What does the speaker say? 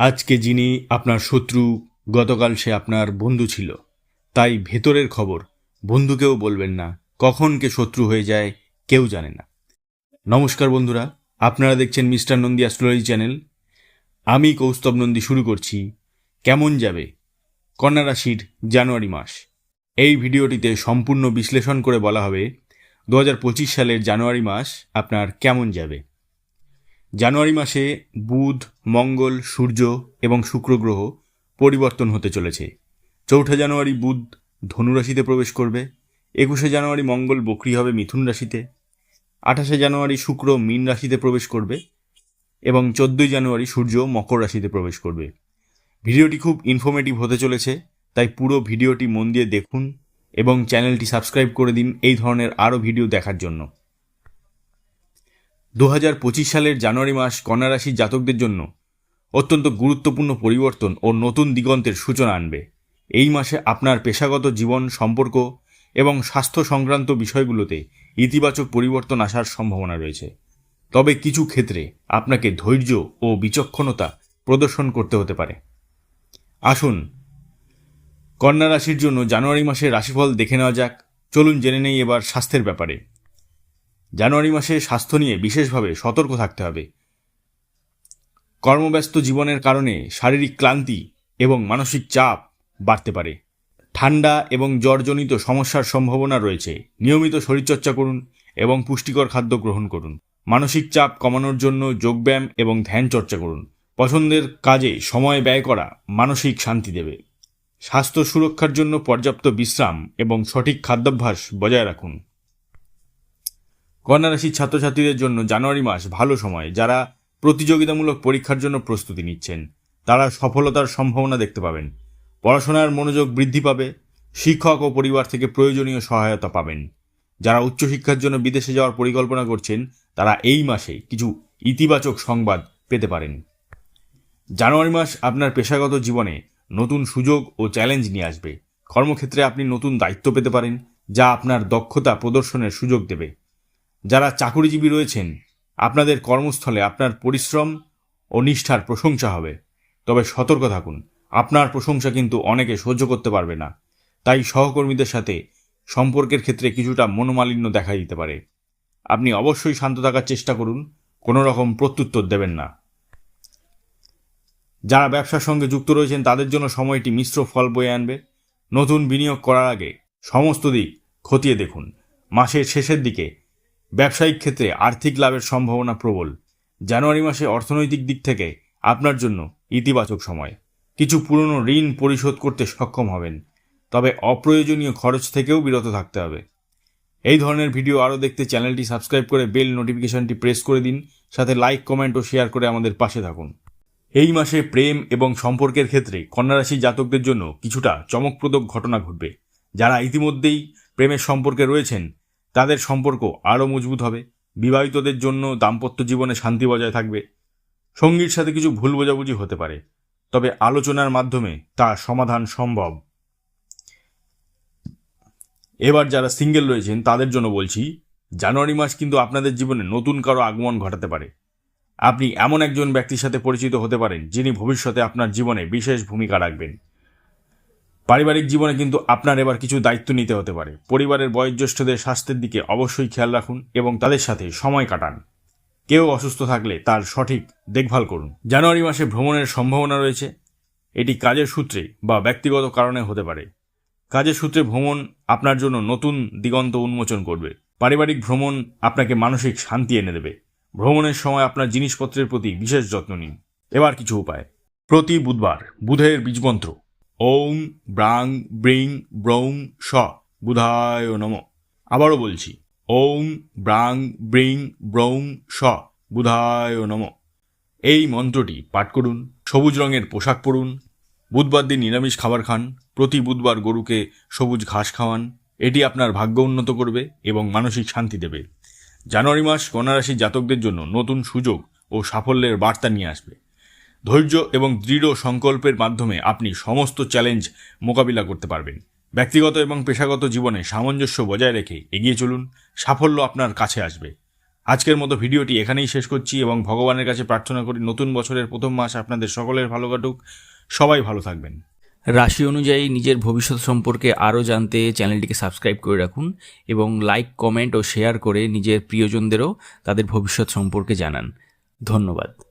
আজকে যিনি আপনার শত্রু, গতকাল সে আপনার বন্ধু ছিল। তাই ভেতরের খবর বন্ধুকেও বলবেন না। কখন কে শত্রু হয়ে যায় কেউ জানে না। নমস্কার বন্ধুরা, আপনারা দেখছেন মিস্টার নন্দী অ্যাস্ট্রোলজি চ্যানেল। আমি কৌস্তব নন্দী শুরু করছি। কেমন যাবে? কন্যা রাশির জানুয়ারি মাস। এই ভিডিওটিতে সম্পূর্ণ বিশ্লেষণ করে বলা হবে দু হাজার পঁচিশ সালের জানুয়ারি মাস আপনার কেমন যাবে। জানুয়ারি মাসে বুধ, মঙ্গল, সূর্য এবং শুক্র গ্রহ পরিবর্তন হতে চলেছে। চৌঠা জানুয়ারি বুধ ধনু রাশিতে প্রবেশ করবে, একুশে জানুয়ারি মঙ্গল বকরি হবে মিথুন রাশিতে, আঠাশে জানুয়ারি শুক্র মীন রাশিতে প্রবেশ করবে এবং চোদ্দোই জানুয়ারি সূর্য মকর রাশিতে প্রবেশ করবে। ভিডিওটি খুব ইনফরমেটিভ হতে চলেছে, তাই পুরো ভিডিওটি মন দিয়ে দেখুন এবং চ্যানেলটি সাবস্ক্রাইব করে দিন এই ধরনের আরও ভিডিও দেখার জন্য। দু হাজার পঁচিশ সালের জানুয়ারি মাস কন্যা রাশির জাতকদের জন্য অত্যন্ত গুরুত্বপূর্ণ পরিবর্তন ও নতুন দিগন্তের সূচনা আনবে। এই মাসে আপনার পেশাগত জীবন, সম্পর্ক এবং স্বাস্থ্য সংক্রান্ত বিষয়গুলোতে ইতিবাচক পরিবর্তন আসার সম্ভাবনা রয়েছে। তবে কিছু ক্ষেত্রে আপনাকে ধৈর্য ও বিচক্ষণতা প্রদর্শন করতে হতে পারে। আসুন, কন্যা রাশির জন্য জানুয়ারি মাসের রাশিফল দেখে নেওয়া যাক। চলুন জেনে নেই এবার স্বাস্থ্যের ব্যাপারে। জানুয়ারি মাসে স্বাস্থ্য নিয়ে বিশেষভাবে সতর্ক থাকতে হবে। কর্মব্যস্ত জীবনের কারণে শারীরিক ক্লান্তি এবং মানসিক চাপ বাড়তে পারে। ঠান্ডা এবং জ্বরজনিত সমস্যার সম্ভাবনা রয়েছে। নিয়মিত শরীরচর্চা করুন এবং পুষ্টিকর খাদ্য গ্রহণ করুন। মানসিক চাপ কমানোর জন্য যোগব্যায়াম এবং ধ্যান চর্চা করুন। পছন্দের কাজে সময় ব্যয় করা মানসিক শান্তি দেবে। স্বাস্থ্য সুরক্ষার জন্য পর্যাপ্ত বিশ্রাম এবং সঠিক খাদ্যাভ্যাস বজায় রাখুন। কন্যা রাশির ছাত্রছাত্রীদের জন্য জানুয়ারি মাস ভালো সময়, যারা প্রতিযোগিতামূলক পরীক্ষার জন্য প্রস্তুতি নিচ্ছেন। তারা সফলতার সম্ভাবনা দেখতে পাবেন। পড়াশোনার মনোযোগ বৃদ্ধি পাবে। শিক্ষক ও পরিবার থেকে প্রয়োজনীয় সহায়তা পাবেন। যারা উচ্চশিক্ষার জন্য বিদেশে যাওয়ার পরিকল্পনা করছেন, তারা এই মাসে কিছু ইতিবাচক সংবাদ পেতে পারেন। জানুয়ারি মাস আপনার পেশাগত জীবনে নতুন সুযোগ ও চ্যালেঞ্জ নিয়ে আসবে। কর্মক্ষেত্রে আপনি নতুন দায়িত্ব পেতে পারেন, যা আপনার দক্ষতা প্রদর্শনের সুযোগ দেবে। যারা চাকুরিজীবী রয়েছেন, আপনাদের কর্মস্থলে আপনার পরিশ্রম ও নিষ্ঠার প্রশংসা হবে। তবে সতর্ক থাকুন, আপনার প্রশংসা কিন্তু অনেকে সহ্য করতে পারবে না। তাই সহকর্মীদের সাথে সম্পর্কের ক্ষেত্রে কিছুটা মনোমালিন্য দেখা দিতে পারে। আপনি অবশ্যই শান্ত থাকার চেষ্টা করুন, কোনো রকম প্রত্যুত্তর দেবেন না। যারা ব্যবসার সঙ্গে যুক্ত রয়েছেন, তাদের জন্য সময়টি মিশ্র ফল বয়ে আনবে। নতুন বিনিয়োগ করার আগে সমস্ত দিক খতিয়ে দেখুন। মাসের শেষের দিকে ব্যবসায়িক ক্ষেত্রে আর্থিক লাভের সম্ভাবনা প্রবল। জানুয়ারি মাসে অর্থনৈতিক দিক থেকে আপনার জন্য ইতিবাচক সময়। কিছু পুরনো ঋণ পরিশোধ করতে সক্ষম হবেন, তবে অপ্রয়োজনীয় খরচ থেকেও বিরত থাকতে হবে। এই ধরনের ভিডিও আরও দেখতে চ্যানেলটি সাবস্ক্রাইব করে বেল নোটিফিকেশনটি প্রেস করে দিন, সাথে লাইক, কমেন্ট ও শেয়ার করে আমাদের পাশে থাকুন। এই মাসে প্রেম এবং সম্পর্কের ক্ষেত্রে কন্যারাশি জাতকদের জন্য কিছুটা চমকপ্রদ ঘটনা ঘটবে। যারা ইতিমধ্যেই প্রেমের সম্পর্কে রয়েছেন তাদের সম্পর্ক আরও মজবুত হবে। বিবাহিতদের জন্য দাম্পত্য জীবনে শান্তি বজায় থাকবে। সঙ্গীর সাথে কিছু ভুল বোঝাবুঝি হতে পারে, তবে আলোচনার মাধ্যমে তা সমাধান সম্ভব। এবার যারা সিঙ্গেল রয়েছেন, তাদের জন্য বলছি, জানুয়ারি মাস কিন্তু আপনাদের জীবনে নতুন কারও আগমন ঘটাতে পারে। আপনি এমন একজন ব্যক্তির সাথে পরিচিত হতে পারেন, যিনি ভবিষ্যতে আপনার জীবনে বিশেষ ভূমিকা রাখবেন। পারিবারিক জীবনে কিন্তু আপনার এবার কিছু দায়িত্ব নিতে হতে পারে। পরিবারের বয়োজ্যেষ্ঠদের স্বাস্থ্যের দিকে অবশ্যই খেয়াল রাখুন এবং তাদের সাথে সময় কাটান। কেউ অসুস্থ থাকলে তার সঠিক দেখভাল করুন। জানুয়ারি মাসে ভ্রমণের সম্ভাবনা রয়েছে। এটি কাজের সূত্রে বা ব্যক্তিগত কারণে হতে পারে। কাজের সূত্রে ভ্রমণ আপনার জন্য নতুন দিগন্ত উন্মোচন করবে। পারিবারিক ভ্রমণ আপনাকে মানসিক শান্তি এনে দেবে। ভ্রমণের সময় আপনার জিনিসপত্রের প্রতি বিশেষ যত্ন নিন। এবার কিছু উপায়। প্রতি বুধবার বুধের বীজমন্ত্র। ওং ব্রাং ব্রিং ব্রৌং স বুধায় নম। আবারও বলছি, ওং ব্রাং ব্রিং ব্রৌং স বুধায় নম। এই মন্ত্রটি পাঠ করুন, সবুজ রঙের পোশাক পরুন, বুধবার দিন নিরামিষ খাবার খান, প্রতি বুধবার গরুকে সবুজ ঘাস খাওয়ান, এটি আপনার ভাগ্য উন্নত করবে এবং মানসিক শান্তি দেবে। জানুয়ারি মাস কন্যারাশি জাতকদের জন্য নতুন সুযোগ ও সাফল্যের বার্তা নিয়ে আসবে। ধৈর্য এবং দৃঢ় সংকল্পের মাধ্যমে আপনি সমস্ত চ্যালেঞ্জ মোকাবিলা করতে পারবেন। ব্যক্তিগত এবং পেশাগত জীবনে সামঞ্জস্য বজায় রেখে এগিয়ে চলুন, সাফল্য আপনার কাছে আসবে। আজকের মতো ভিডিওটি এখানেই শেষ করছি এবং ভগবানের কাছে প্রার্থনা করি নতুন বছরের প্রথম মাস আপনাদের সকলের ভালো কাটুক। সবাই ভালো থাকবেন। রাশি অনুযায়ী নিজের ভবিষ্যৎ সম্পর্কে আরও জানতে চ্যানেলটিকে সাবস্ক্রাইব করে রাখুন এবং লাইক, কমেন্ট ও শেয়ার করে নিজের প্রিয়জনদেরও তাদের ভবিষ্যৎ সম্পর্কে জানান। ধন্যবাদ।